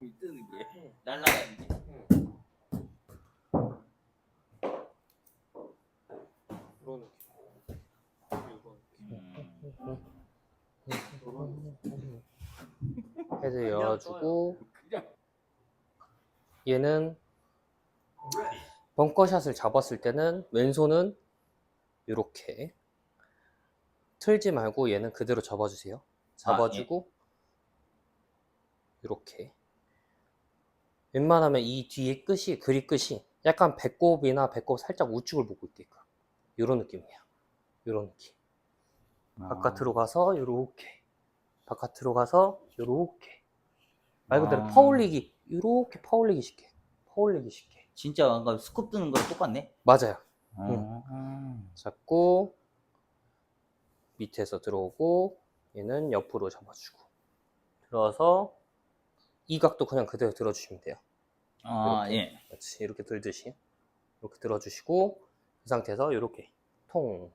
뜨는 게 날라가는 게. 이런 음. 헤드 열어주고 얘는 벙커샷을 잡았을 때는 왼손은 이렇게 틀지 말고 얘는 그대로 접어주세요. 잡아주고 이렇게 웬만하면 이 뒤에 끝이 그립 끝이 약간 배꼽이나 배꼽 살짝 우측을 보고 있게끔 이런 느낌이에요. 이런 느낌. 바깥으로 가서 이렇게 바깥으로 가서 이렇게 말 그대로 아. 퍼올리기 이렇게 퍼올리기 쉽게 퍼올리기 쉽게 진짜 아까 스쿱 뜨는 거랑 똑같네. 맞아요. 음. 잡고 밑에서 들어오고 얘는 옆으로 잡아주고 들어서 이 각도 그냥 그대로 들어주시면 돼요. 아 이렇게. 예. 그렇지 이렇게 들듯이 이렇게 들어주시고 이 상태에서 이렇게 통,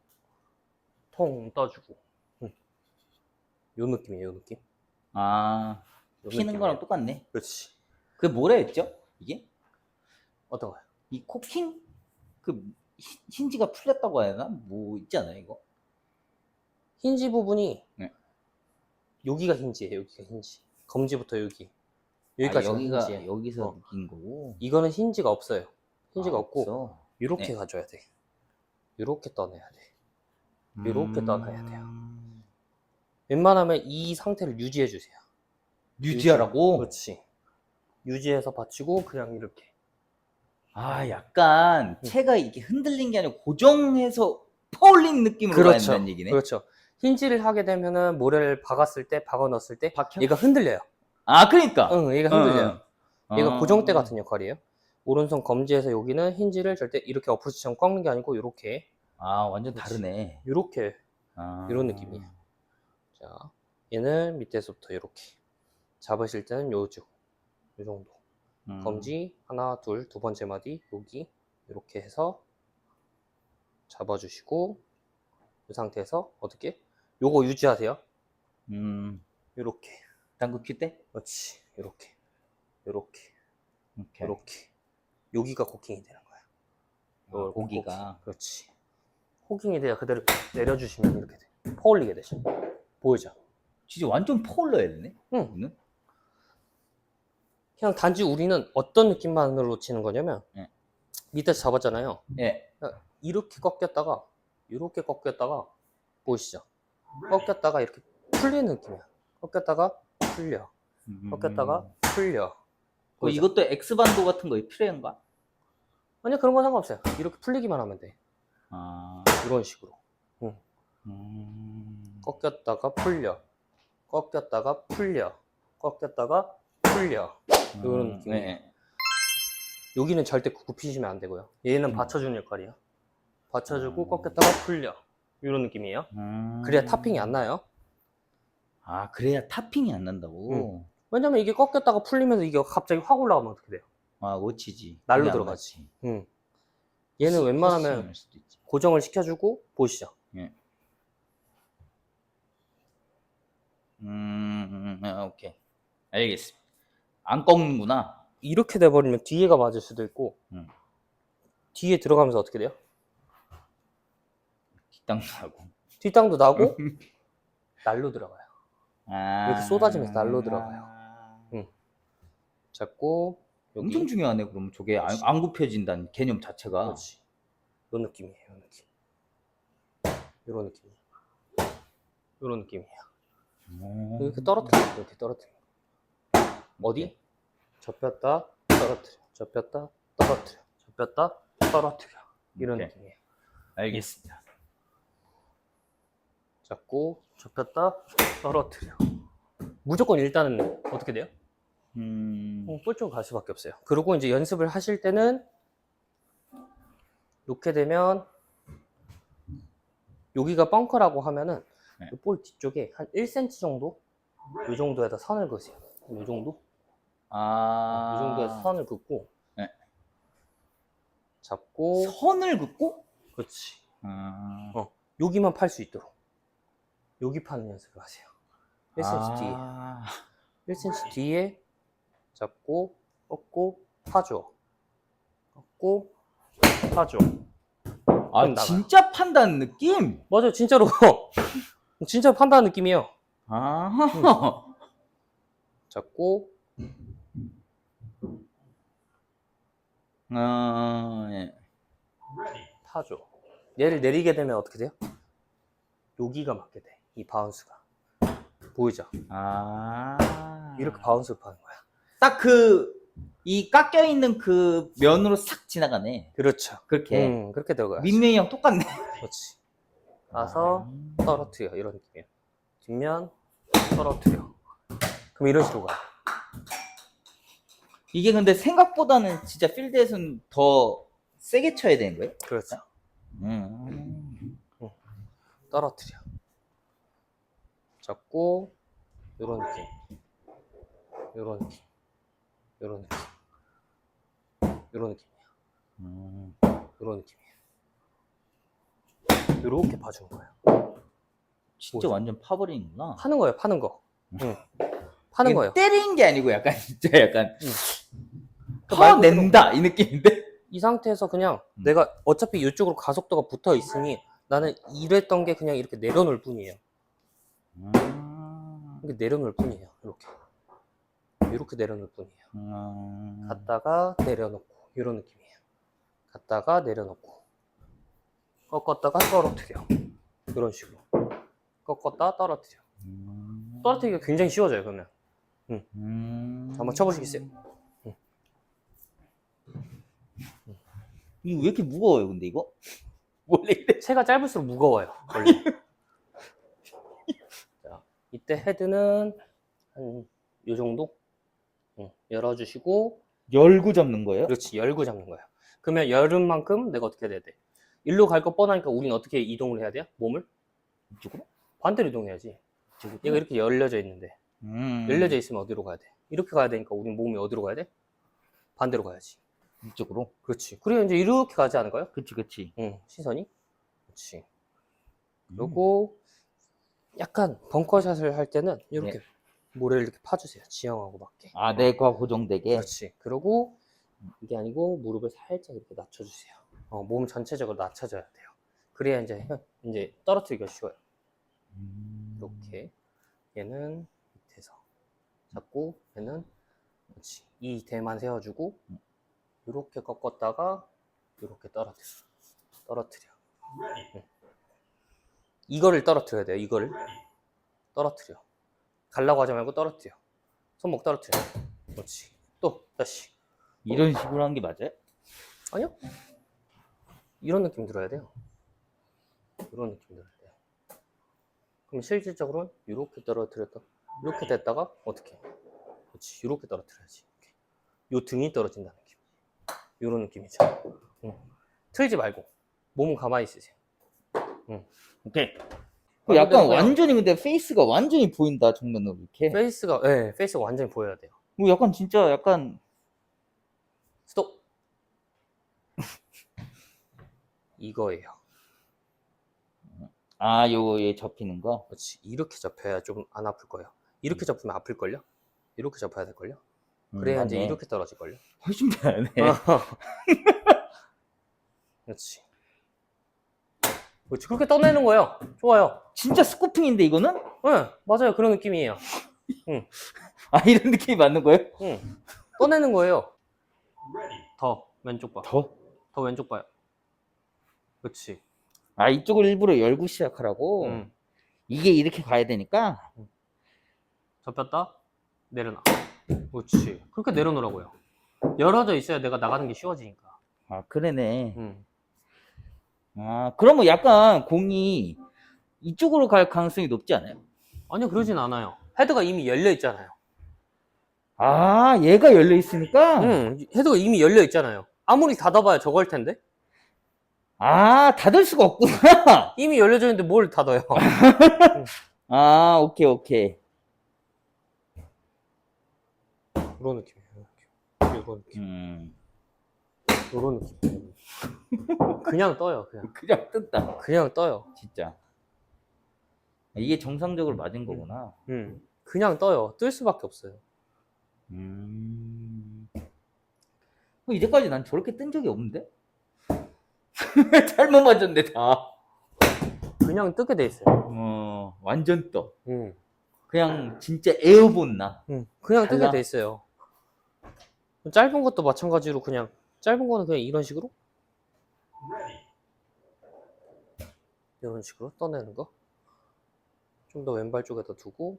통 떠주고 응. 요 느낌이에요 요 느낌 아 요 피는 느낌이에요. 거랑 똑같네. 그렇지 그 뭐라 했죠? 이게 어떤 거요? 이 코킹 그 히- 힌지가 풀렸다고 해야 되나? 뭐 있지 않아요 이거? 힌지 부분이 네. 여기가 힌지예요 여기가 힌지 검지부터 여기 아, 여기까지 여기가 힌지예요 여기서 어. 느낀 거고. 이거는 힌지가 없어요 힌지가 아, 없고 없어. 이렇게 네. 가져야 돼 이렇게 떠내야 돼 이렇게 떠나야 돼요. 음. 웬만하면 이 상태를 유지해 주세요 유지하라고? 그렇지 유지해서 받치고 그냥 이렇게 아 약간 응. 채가 이렇게 흔들린 게 아니고 고정해서 퍼올린 느낌으로 가야 그렇죠. 된다는 얘기네. 그렇죠. 힌지를 하게 되면은 모래를 박았을 때, 박아 넣었을 때, 박혀? 얘가 흔들려요. 아 그러니까. 응, 얘가 흔들려요. 응, 얘가 어. 고정대 같은 역할이에요. 오른손 검지에서 여기는 힌지를 절대 이렇게 어프로치처럼 꺾는 게 아니고 이렇게, 아 완전. 다르네. 이렇게. 아. 이런 느낌이에요. 자, 얘는 밑에서부터 이렇게 잡으실 때는 요죠, 요 정도. 음. 검지 하나, 둘, 두 번째 마디 여기 이렇게 해서 잡아주시고 이 상태에서 어떻게? 요거 유지하세요. 음. 이렇게. 당구 큐 때? 그렇지. 이렇게. 이렇게. 오케이. 이렇게. 여기가 코킹이 되는 거야. 아, 요걸 고기가. 그렇지. 코킹이 돼야 그대로 내려주시면 이렇게 돼. 퍼올리게 되죠. 보이죠? 진짜 완전 퍼올려야 되네. 응. 이거는? 그냥 단지 우리는 어떤 느낌만으로 치는 거냐면 네. 밑에서 잡았잖아요. 예. 이렇게 꺾였다가 이렇게 꺾였다가 보이시죠? 꺾였다가 이렇게 풀리는 느낌이야. 꺾였다가 풀려. 꺾였다가 풀려. 어, 보이죠? 이것도 X 반도 같은 거 필요한가? 아니 그런 건 상관없어요. 이렇게 풀리기만 하면 돼. 아. 이런 식으로. 음. 꺾였다가 풀려. 꺾였다가 풀려. 꺾였다가 풀려. 요런 음, 느낌이에요. 네. 여기는 절대 굽히시면 안 되고요. 얘는 음. 받쳐주는 역할이야. 받쳐주고 음. 꺾였다가 풀려. 이런 느낌이에요. 음. 그래야 탑핑이 안 나요. 아 그래야 탑핑이 안 난다고. 왜냐면 이게 꺾였다가 풀리면서 이게 갑자기 확 올라가면 어떻게 돼요? 아 멋지지. 날로 그게 안 들어가지. 맞지. 응. 얘는 웬만하면 패스할 수도 있지. 고정을 시켜주고 보시죠. 음, 음, 음, 아, 오케이. 알겠습니다. 안 꺾는구나. 이렇게 돼버리면 뒤에가 맞을 수도 있고 음. 뒤에 들어가면서 어떻게 돼요? 뒷땅도 하고. 뒷땅도 나고 날로 들어가요. 아. 이렇게 쏟아지면서 날로 들어가요. 응. 잡고 여기 엄청 중요하네. 그럼 저게 안. 안 굽혀진다는 개념 자체가. 그렇지. 이런 느낌이에요. 이런 느낌. 이런 느낌. 이런 느낌이에요. 음. 이렇게 떨어뜨려. 이렇게 떨어뜨려. 어디? 접혔다 떨어뜨려. 접혔다 떨어뜨려. 접혔다 떨어뜨려. 이런 오케이. 느낌이에요. 알겠습니다. 잡고 접혔다 떨어뜨려. 무조건 일단은 어떻게 돼요? 음. 어, 꼴쪽 갈 수밖에 없어요. 그리고 이제 연습을 하실 때는 이렇게 되면 여기가 벙커라고 하면은 네. 이볼 뒤쪽에 한 1cm 정도 이 정도에다 선을 그으세요. 이 정도? 아. 이 정도에서 선을 긋고 네. 잡고 선을 긋고? 그렇지. 아. 어. 여기만 팔 수 있도록 여기 파는 연습을 하세요. 1cm 뒤에 아. 1cm 뒤에 잡고 꺾고 파줘. 꺾고 파줘. 아. 진짜 판다는 느낌? 맞아요, 진짜로. 진짜 판다는 느낌이에요. 아 잡고 아, 예. 파줘. 얘를 내리게 되면 어떻게 돼요? 여기가 맞게 돼. 이 바운스가. 보이죠? 아 이렇게 바운스를 파는 거야. 딱 그 이 깎여 있는 그 면으로 싹 지나가네. 그렇죠. 그렇게 음, 그렇게 들어가요. 민명이랑 똑같네. 그렇지. 가서 떨어뜨려. 이런 느낌이에요. 뒷면 떨어뜨려. 그럼 이런 식으로 가. 이게 근데 생각보다는 진짜 필드에서는 더 세게 쳐야 되는 거예요? 그렇죠. 음. 떨어뜨려. 잡고 이런 느낌. 이런 느낌. 이런 느낌. 이런 느낌이야. 음. 이런 느낌이에요. 이렇게 봐주는 거예요. 진짜 완전 파버리는구나. 파는 거예요, 파는 거. 응. 파는 거예요. 때리는 게 아니고 약간 진짜 약간 그 파낸다 이 느낌인데. 이 상태에서 그냥 음. 내가 어차피 이쪽으로 가속도가 붙어 있으니 나는 이랬던 게 그냥 이렇게 내려놓을 뿐이에요. 음. 이렇게 내려놓을 뿐이에요. 이렇게. 이렇게 내려놓을 뿐이에요. 음. 갔다가 내려놓고 이런 느낌이에요. 갔다가 내려놓고 꺾었다가 떨어뜨려 이런 식으로 꺾었다 떨어뜨려 음. 떨어뜨리기가 굉장히 쉬워져요 그러면 음. 한번 쳐보시겠어요? 이거 왜 이렇게 무거워요, 근데 이거? 원래 이래. 채가 짧을수록 무거워요 원래 자, 이때 헤드는 한 요 정도 응, 열어주시고 열고 잡는 거예요? 그렇지 열고 잡는 거예요 그러면 열은 만큼 내가 어떻게 해야 돼? 일로 갈거 뻔하니까 우린 어떻게 이동을 해야 돼요? 몸을? 이쪽으로? 반대로 이동해야지 이쪽으로? 얘가 이렇게 열려져 있는데 음. 열려져 있으면 어디로 가야 돼? 이렇게 가야 되니까 우리 몸이 어디로 가야 돼? 반대로 가야지. 이쪽으로? 그렇지. 그래야 이제 이렇게 가지 않을까요? 그치, 그치. 응, 시선이. 그렇지. 음. 그리고 약간 벙커샷을 할 때는 네. 이렇게 모래를 이렇게 파주세요. 지형하고 맞게. 아, 내과 고정되게. 그렇지. 그리고 이게 아니고 무릎을 살짝 이렇게 낮춰주세요. 어, 몸 전체적으로 낮춰줘야 돼요. 그래야 이제 이제 떨어뜨리기가 쉬워요. 음. 이렇게 얘는 밑에서 잡고 얘는 그렇지 이 대만 세워주고 이렇게 꺾었다가 이렇게 떨어뜨려 떨어뜨려 응. 이거를 떨어뜨려야 돼요 이거를. 떨어뜨려. 갈라고 하지 말고 떨어뜨려. 손목 떨어뜨려. 그렇지. 또 다시. 이런 식으로 한 게 맞아요? 아니요. 이런 느낌 들어야 돼요. 이런 느낌 들어야 돼요. 그럼 실질적으로는 이렇게 떨어뜨렸다 이렇게 됐다가 어떻게 그렇지. 이렇게 떨어뜨려야지 이렇게. 요 등이 떨어진다는 느낌. 이런 느낌이죠. 응. 틀지 말고 몸은 가만히 있으세요 오케이. 그말 약간 그냥 완전히 근데 페이스가 완전히 보인다, 정면으로 이렇게. 페이스가 예 페이스가 완전히 보여야 돼요. 뭐 약간 진짜 약간 스톱. 이거예요. 아, 요거에 접히는 거. 그렇지. 이렇게 접혀야 좀 안 아플 거예요. 이렇게 접으면 아플 걸요? 이렇게 접어야 될 걸요? 음, 그래야 이제. 이렇게 떨어질 걸요? 훨씬 잘하네. 그렇지 그렇지 그렇게 떠내는 거예요. 좋아요. 진짜 스코핑인데 이거는? 네 맞아요. 그런 느낌이에요. 아, 이런 느낌이 맞는 거예요? 응. 떠내는 거예요. 더 왼쪽 봐 더? 더? 왼쪽 봐요. 그렇지. 아, 이쪽을 일부러 열고 시작하라고? 응. 이게 이렇게 가야 되니까? 접혔다? 내려놔. 그렇지. 그렇게 내려놓으라고요. 열어져 있어야 내가 나가는 게 쉬워지니까. 아, 그러네. 응 아, 그러면 약간 공이 이쪽으로 갈 가능성이 높지 않아요? 아니요 그러진 않아요. 헤드가 이미 열려 있잖아요. 아, 얘가 열려 있으니까? 응 헤드가 이미 열려 있잖아요. 아무리 닫아봐야 저걸 텐데? 아, 닫을 수가 없구나. 이미 열려져 있는데 뭘 닫아요? 아, 오케이, 오케이. 이런 느낌이에요. 이런 느낌. 음, 이런 느낌 그냥 떠요 그냥 그냥 뜬다. 그냥 떠요 진짜. 이게 정상적으로 맞은 거구나. 음 그냥 떠요 뜰 수밖에 없어요 음. 어, 이제까지 난 저렇게 뜬 적이 없는데? 잘못 맞았네, 다. 그냥 뜨게 돼 있어요. 어, 완전 떠. 음. 그냥 진짜 에어본 나. 음, 그냥 뜨게 달라? 돼 있어요. 짧은 것도 마찬가지로 그냥 짧은 거는 그냥 이런 식으로 이런 식으로 떠내는 거. 좀 더 왼발 쪽에다 두고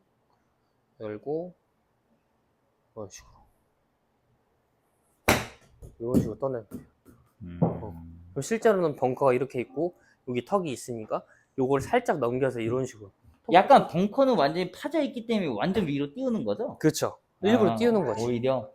열고 이런 식으로 이런 식으로 떠내는 거예요. 음. 그럼 실제로는 벙커가 이렇게 있고 여기 턱이 있으니까 요걸 살짝 넘겨서 이런 식으로. 약간 벙커는 완전히 파져 있기 때문에 완전 위로 띄우는 거죠? 그렇죠. 일부러 아, 띄우는 거지. 오히려.